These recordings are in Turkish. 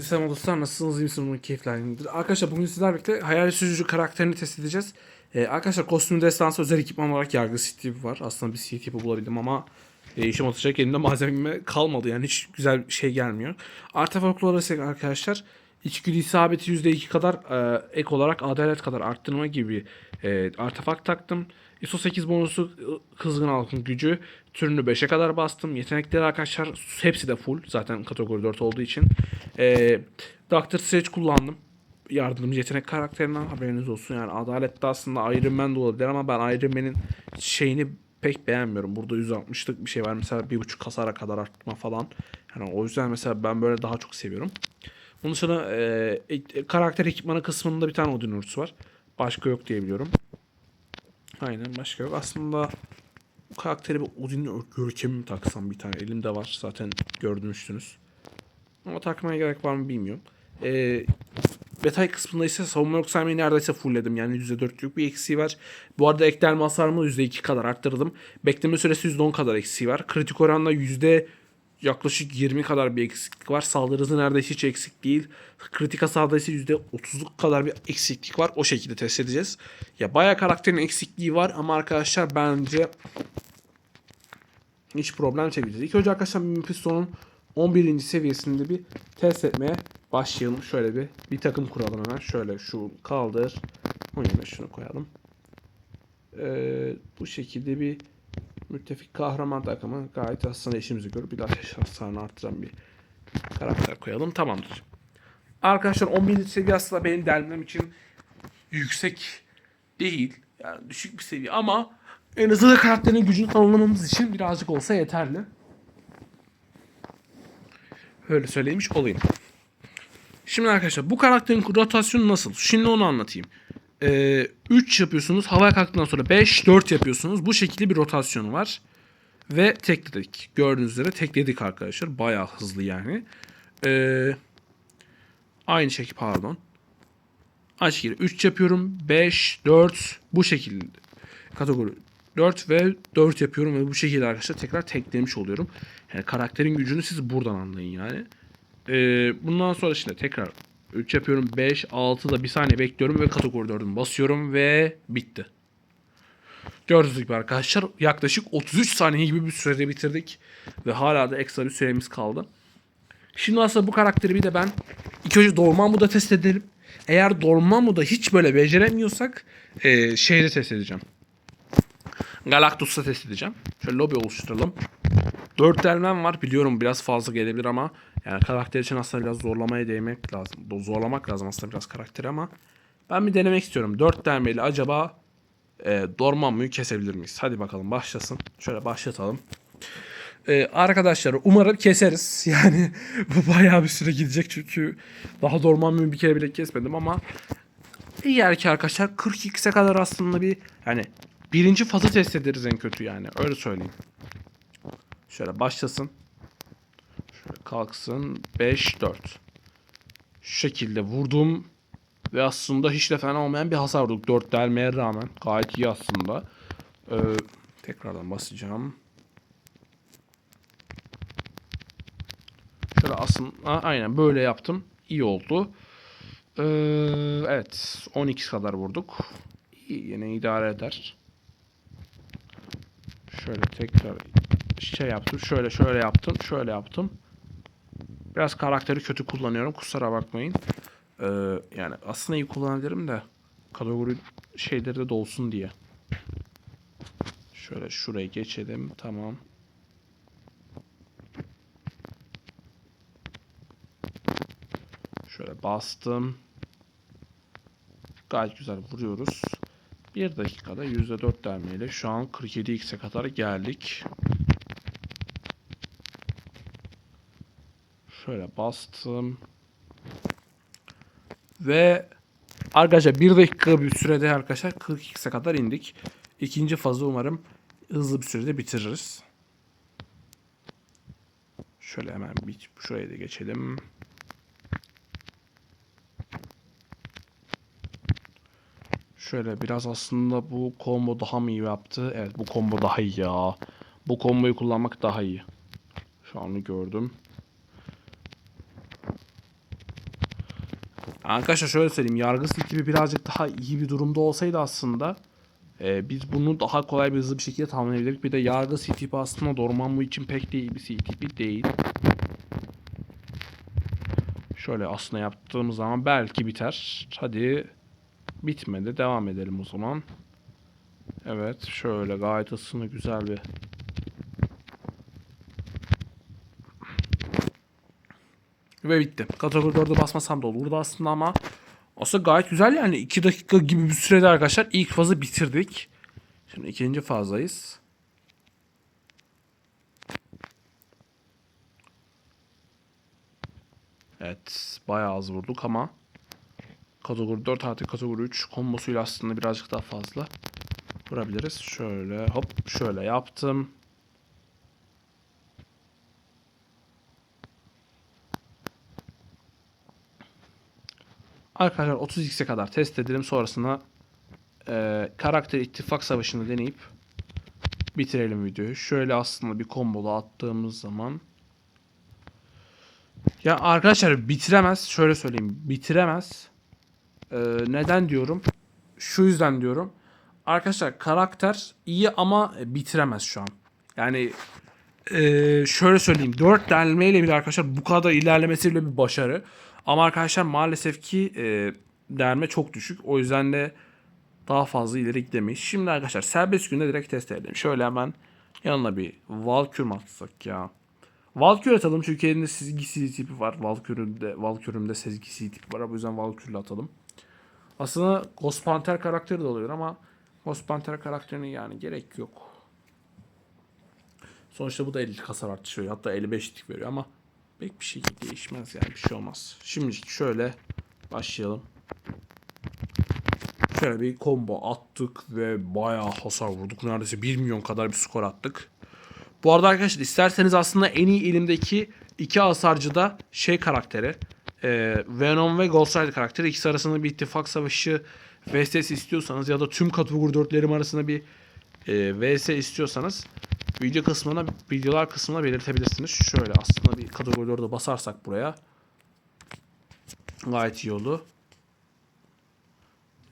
Selam dostlar nasılsınız iyi misiniz umarım keyifler Arkadaşlar bugün sizlerle birlikte hayal sürücü karakterini test edeceğiz. Ee, arkadaşlar kostüm destansı özel ekipman olarak yargı sit tipi var. Aslında bir sit tipi bulabildim ama e, işim atacak elimde malzeme kalmadı yani hiç güzel bir şey gelmiyor. Artefaktlara ise arkadaşlar içgüdü isabeti %2 kadar e, ek olarak adalet kadar arttırma gibi e, artefakt taktım. ISO 8 bonusu kızgın halkın gücü türünü 5'e kadar bastım. Yetenekleri arkadaşlar hepsi de full zaten kategori 4 olduğu için. E, Doctor Strange kullandım. Yardımcı yetenek karakterinden haberiniz olsun. Yani adalette aslında Iron Man de olabilir ama ben Iron Man'in şeyini pek beğenmiyorum. Burada 160'lık bir şey var. Mesela 1.5 hasara kadar artma falan. Yani o yüzden mesela ben böyle daha çok seviyorum. Bunun dışında e, karakter ekipmanı kısmında bir tane Odin ursu var. Başka yok diye biliyorum. Aynen başka yok. Aslında bu karakteri bir Odin'in görkemi mi taksam bir tane elimde var. Zaten gördünüz. Ama takmaya gerek var mı bilmiyorum. Ee, detay kısmında ise savunma yok saymayı neredeyse fullledim. Yani %4'lük bir eksiği var. Bu arada eklenme hasarımı %2 kadar arttırdım. Bekleme süresi %10 kadar eksiği var. Kritik oranla yüzde yaklaşık 20 kadar bir eksiklik var. Saldırı hızı neredeyse hiç eksik değil. Kritik hasarda ise %30'luk kadar bir eksiklik var. O şekilde test edeceğiz. Ya bayağı karakterin eksikliği var ama arkadaşlar bence hiç problem çekmeyeceğiz. İlk önce arkadaşlar Mephisto'nun 11. seviyesinde bir test etmeye başlayalım. Şöyle bir bir takım kuralım hemen. Şöyle şu kaldır. Onun yerine şunu koyalım. Ee, bu şekilde bir müttefik kahraman takımı gayet aslında işimizi görür. Bir ateş hasarını arttıran bir karakter koyalım. Tamamdır. Arkadaşlar 11. seviye aslında benim delmem için yüksek değil. Yani düşük bir seviye ama en azından karakterin gücünü tanımlamamız için birazcık olsa yeterli. Öyle söylemiş olayım. Şimdi arkadaşlar bu karakterin rotasyonu nasıl? Şimdi onu anlatayım. Ee, 3 yapıyorsunuz. Havaya kalktıktan sonra 5, 4 yapıyorsunuz. Bu şekilde bir rotasyonu var. Ve tekledik. Gördüğünüz üzere tekledik arkadaşlar. Bayağı hızlı yani. Ee, aynı şekilde pardon. Aynı şekilde 3 yapıyorum. 5, 4 bu şekilde. Kategori 4 ve 4 yapıyorum ve bu şekilde arkadaşlar tekrar teklemiş oluyorum. Yani karakterin gücünü siz buradan anlayın yani. Ee, bundan sonra işte tekrar 3 yapıyorum 5 6 da bir saniye bekliyorum ve kategori 4'ümü basıyorum ve bitti. Gördüğünüz gibi arkadaşlar yaklaşık 33 saniye gibi bir sürede bitirdik. Ve hala da ekstra bir süremiz kaldı. Şimdi aslında bu karakteri bir de ben ilk önce Dorman moda test edelim. Eğer Dorman moda hiç böyle beceremiyorsak e, şeyde test edeceğim. Galactus'ta test edeceğim. Şöyle lobi oluşturalım. 4 delmem var. Biliyorum biraz fazla gelebilir ama yani karakter için aslında biraz zorlamaya değmek lazım. Zorlamak lazım aslında biraz karakteri ama ben bir denemek istiyorum. 4 delmeyle acaba e, Dormammu'yu kesebilir miyiz? Hadi bakalım başlasın. Şöyle başlatalım. Ee, arkadaşlar umarım keseriz. Yani bu bayağı bir süre gidecek çünkü daha Dormammu'yu bir kere bile kesmedim ama eğer ki arkadaşlar 42'se kadar aslında bir yani birinci fazı test ederiz en kötü yani öyle söyleyeyim. Şöyle başlasın. Şöyle kalksın 5 4. Şu şekilde vurdum ve aslında hiç de fena olmayan bir hasar vurduk 4 delmeye rağmen gayet iyi aslında. Ee, tekrardan basacağım. Şöyle aslında aynen böyle yaptım. İyi oldu. Ee, evet 12 kadar vurduk. İyi, yine idare eder. Şöyle tekrar şey yaptım. Şöyle şöyle yaptım. Şöyle yaptım. Biraz karakteri kötü kullanıyorum. Kusura bakmayın. Ee, yani aslında iyi kullanabilirim de kategori şeyleri de dolsun diye. Şöyle şuraya geçelim. Tamam. Şöyle bastım. Gayet güzel vuruyoruz. Bir dakikada %4 dermeyle şu an 47x'e kadar geldik. Şöyle bastım. Ve arkadaşlar bir dakika bir sürede arkadaşlar 42'se kadar indik. İkinci fazı umarım hızlı bir sürede bitiririz. Şöyle hemen bir şuraya da geçelim. Şöyle biraz aslında bu combo daha mı iyi yaptı? Evet bu combo daha iyi ya. Bu komboyu kullanmak daha iyi. Şu anı gördüm. Arkadaşlar şöyle söyleyeyim. Yargı CTP birazcık daha iyi bir durumda olsaydı aslında e, biz bunu daha kolay bir hızlı bir şekilde tamamlayabilirdik. Bir de yargı CTP aslında Dormammu için pek de iyi bir CTP değil. Şöyle aslında yaptığımız zaman belki biter. Hadi bitmedi. Devam edelim o zaman. Evet şöyle gayet ısını güzel bir Ve bitti. Kategori 4'e basmasam da olurdu aslında ama aslında gayet güzel yani 2 dakika gibi bir sürede arkadaşlar ilk fazı bitirdik. Şimdi ikinci fazdayız. Evet bayağı az vurduk ama kategori 4 artı kategori 3 kombosuyla aslında birazcık daha fazla vurabiliriz. Şöyle hop şöyle yaptım. Arkadaşlar 30x'e kadar test edelim. Sonrasında e, karakter ittifak savaşını deneyip bitirelim videoyu. Şöyle aslında bir kombolu attığımız zaman ya arkadaşlar bitiremez. Şöyle söyleyeyim. Bitiremez. E, neden diyorum? Şu yüzden diyorum. Arkadaşlar karakter iyi ama bitiremez şu an. Yani e, şöyle söyleyeyim. 4 delmeyle bile arkadaşlar bu kadar ilerlemesi bile bir başarı. Ama arkadaşlar maalesef ki e, derme çok düşük. O yüzden de daha fazla ileri gidemeyiz. Şimdi arkadaşlar serbest günde direkt test edelim. Şöyle hemen yanına bir Valkür atsak ya? Valkür atalım çünkü elinde sezgisi tipi var. Valkür'ünde, Valkür'ümde sezgisi tipi var. Bu yüzden Valkür'le atalım. Aslında Ghost Panther karakteri de oluyor ama Ghost Panther karakterine yani gerek yok. Sonuçta bu da 50 hasar artışı veriyor. Hatta 55'lik veriyor ama pek bir şey değişmez yani bir şey olmaz. Şimdi şöyle başlayalım. Şöyle bir combo attık ve bayağı hasar vurduk. Neredeyse 1 milyon kadar bir skor attık. Bu arada arkadaşlar isterseniz aslında en iyi elimdeki iki hasarcı da şey karakteri. E, Venom ve Ghost Rider karakteri. İkisi arasında bir ittifak savaşı VS istiyorsanız ya da tüm kategori dörtlerim arasında bir e, VS istiyorsanız video kısmına videolar kısmına belirtebilirsiniz. Şöyle aslında bir kategori 4'e basarsak buraya gayet iyi oldu.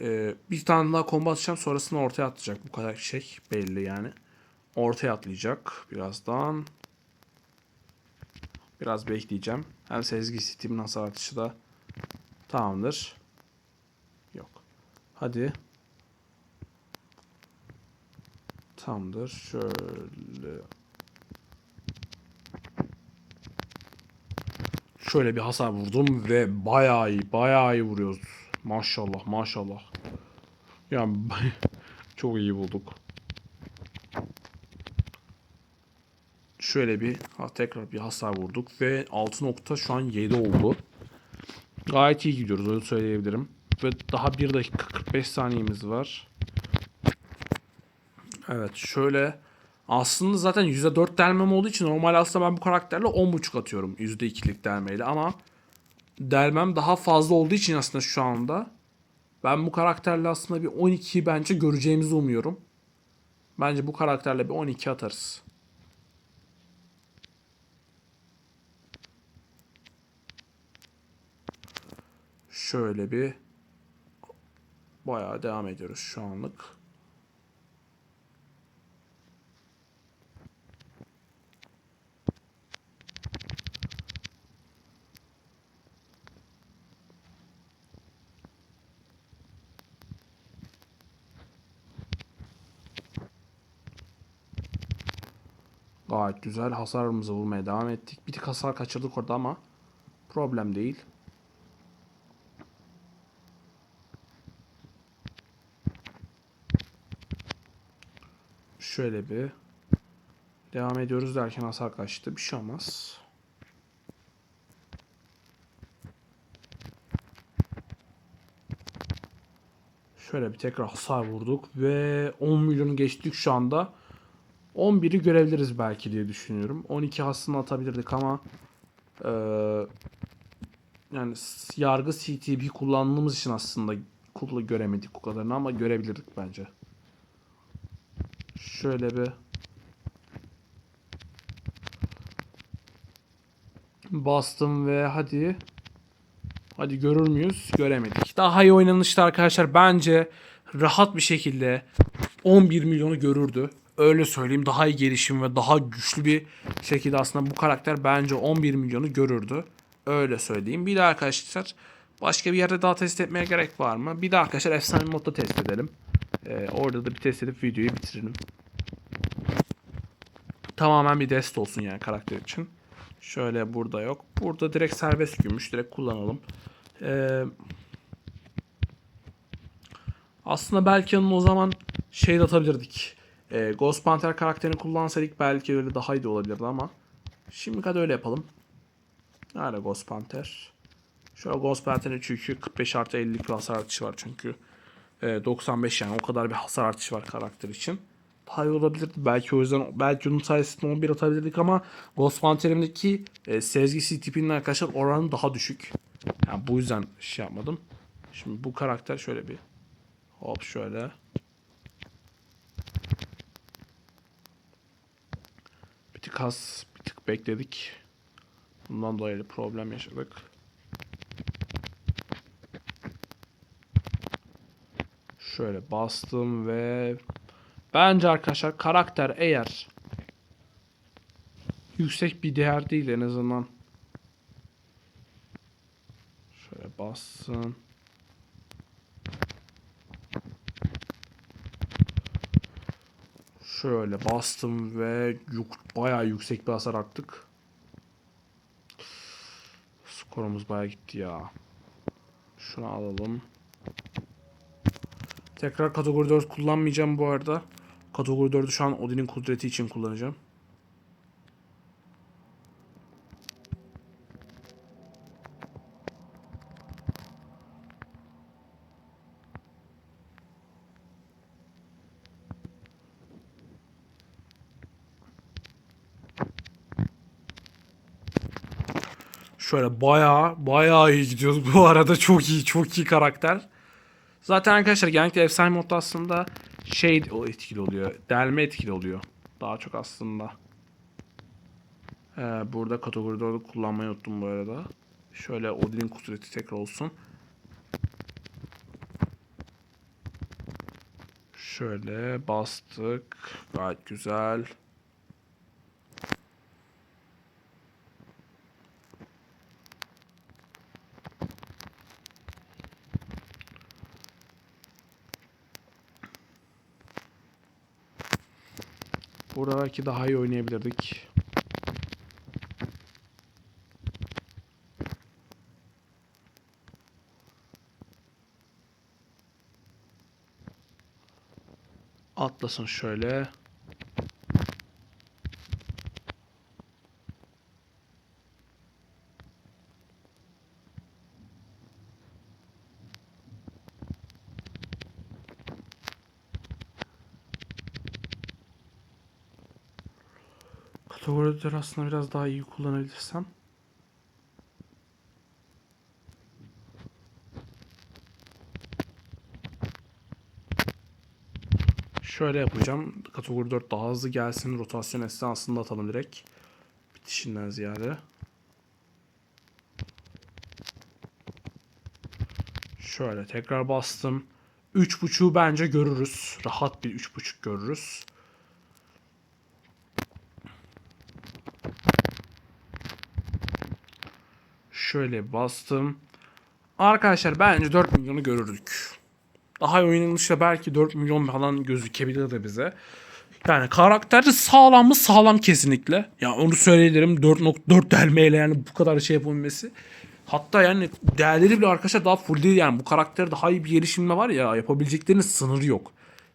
Ee, bir tane daha combo atacağım sonrasında ortaya atlayacak. Bu kadar şey belli yani. Ortaya atlayacak birazdan. Biraz bekleyeceğim. Hem sezgi Steam'in hasar atışı da tamamdır. Yok. Hadi. Tamamdır. Şöyle. Şöyle bir hasar vurdum ve bayağı iyi, bayağı iyi vuruyoruz. Maşallah, maşallah. Yani çok iyi bulduk. Şöyle bir ha, tekrar bir hasar vurduk ve 6 nokta şu an 7 oldu. Gayet iyi gidiyoruz öyle söyleyebilirim. Ve daha 1 dakika 45 saniyemiz var. Evet şöyle aslında zaten %4 delmem olduğu için normal aslında ben bu karakterle 10.5 atıyorum %2'lik delmeyle ama delmem daha fazla olduğu için aslında şu anda ben bu karakterle aslında bir 12 bence göreceğimizi umuyorum. Bence bu karakterle bir 12 atarız. Şöyle bir bayağı devam ediyoruz şu anlık. Gayet güzel hasarımızı vurmaya devam ettik. Bir tık hasar kaçırdık orada ama problem değil. Şöyle bir devam ediyoruz derken hasar kaçtı. Bir şey olmaz. Şöyle bir tekrar hasar vurduk ve 10 milyonu geçtik şu anda. 11'i görebiliriz belki diye düşünüyorum. 12 aslında atabilirdik ama e, yani yargı CTB kullandığımız için aslında kula göremedik o kadarını ama görebilirdik bence. Şöyle bir bastım ve hadi Hadi görür müyüz? Göremedik. Daha iyi oynanışta arkadaşlar bence rahat bir şekilde 11 milyonu görürdü. Öyle söyleyeyim daha iyi gelişim ve daha güçlü bir şekilde aslında bu karakter bence 11 milyonu görürdü. Öyle söyleyeyim. Bir de arkadaşlar başka bir yerde daha test etmeye gerek var mı? Bir de arkadaşlar efsane modda test edelim. Ee, orada da bir test edip videoyu bitirelim. Tamamen bir test olsun yani karakter için. Şöyle burada yok. Burada direkt serbest gümüş. Direkt kullanalım. Ee, aslında belki yanına o zaman şey de atabilirdik. Ee, Ghost Panther karakterini kullansaydık belki öyle daha iyi de olabilirdi ama. Şimdi hadi öyle yapalım. Nerede Ghost Panther? Şöyle Ghost Panther'in çünkü 45 artı 50 bir hasar artışı var çünkü. Ee, 95 yani o kadar bir hasar artışı var karakter için. Daha iyi olabilirdi. Belki o yüzden belki onun sayesinde 11 atabilirdik ama Ghost Panther'imdeki e, sezgisi tipinin arkadaşlar oranı daha düşük. Yani bu yüzden şey yapmadım. Şimdi bu karakter şöyle bir hop şöyle. Tık az, bir tık bekledik. Bundan dolayı problem yaşadık. Şöyle bastım ve bence arkadaşlar karakter eğer yüksek bir değer değil en azından şöyle bassın. Şöyle bastım ve yuk bayağı yüksek bir hasar attık. Skorumuz bayağı gitti ya. Şunu alalım. Tekrar kategori 4 kullanmayacağım bu arada. Kategori 4'ü şu an Odin'in kudreti için kullanacağım. Şöyle bayağı bayağı iyi gidiyoruz bu arada çok iyi çok iyi karakter. Zaten arkadaşlar genellikle efsane modda aslında şey o etkili oluyor. Delme etkili oluyor. Daha çok aslında. Ee, burada kategori 4'ü kullanmayı unuttum bu arada. Şöyle Odin'in kudreti tekrar olsun. Şöyle bastık. Gayet güzel. Burada belki daha iyi oynayabilirdik. Atlasın şöyle. Kategorileri aslında biraz daha iyi kullanabilirsem. Şöyle yapacağım. Kategori 4 daha hızlı gelsin. Rotasyon esnasında atalım direkt. Bitişinden ziyade. Şöyle tekrar bastım. 3.5'u bence görürüz. Rahat bir 3.5 görürüz. Şöyle bastım. Arkadaşlar bence 4 milyonu görürdük. Daha iyi oynanışla belki 4 milyon falan gözükebilirdi bize. Yani karakteri sağlam mı? Sağlam kesinlikle. Ya onu söyleyebilirim. 4.4 delmeyle yani bu kadar şey yapabilmesi. Hatta yani değerleri bile arkadaşlar daha full değil yani. Bu karakter daha iyi bir gelişimle var ya yapabileceklerinin sınırı yok.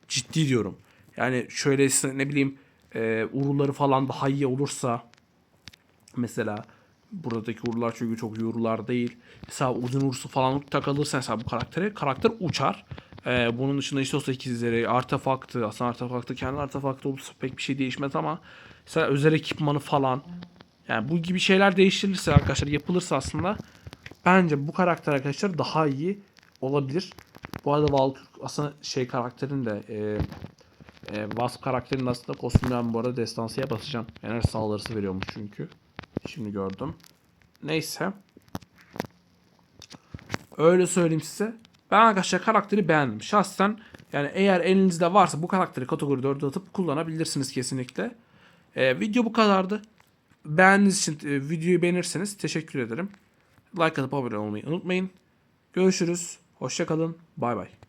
Ciddi diyorum. Yani şöyle ne bileyim e, uğurları falan daha iyi olursa mesela buradaki uğurlar çünkü çok iyi uğurlar değil. Mesela uzun uğursu falan takılırsa mesela bu karaktere karakter uçar. Ee, bunun dışında işte o sekizleri, artefaktı, aslında artefaktı kendi artefaktı olursa pek bir şey değişmez ama mesela özel ekipmanı falan yani bu gibi şeyler değiştirilirse arkadaşlar yapılırsa aslında bence bu karakter arkadaşlar daha iyi olabilir. Bu arada Valkyr aslında şey karakterin de e, e, Wasp karakterinin aslında kostümden bu arada destansıya basacağım. Enerji saldırısı veriyormuş çünkü. Şimdi gördüm. Neyse. Öyle söyleyeyim size. Ben arkadaşlar karakteri beğendim. Şahsen yani eğer elinizde varsa bu karakteri kategori 4'e atıp kullanabilirsiniz kesinlikle. Ee, video bu kadardı. Beğendiğiniz için e, videoyu beğenirseniz teşekkür ederim. Like atıp abone olmayı unutmayın. Görüşürüz. Hoşçakalın. Bay bay.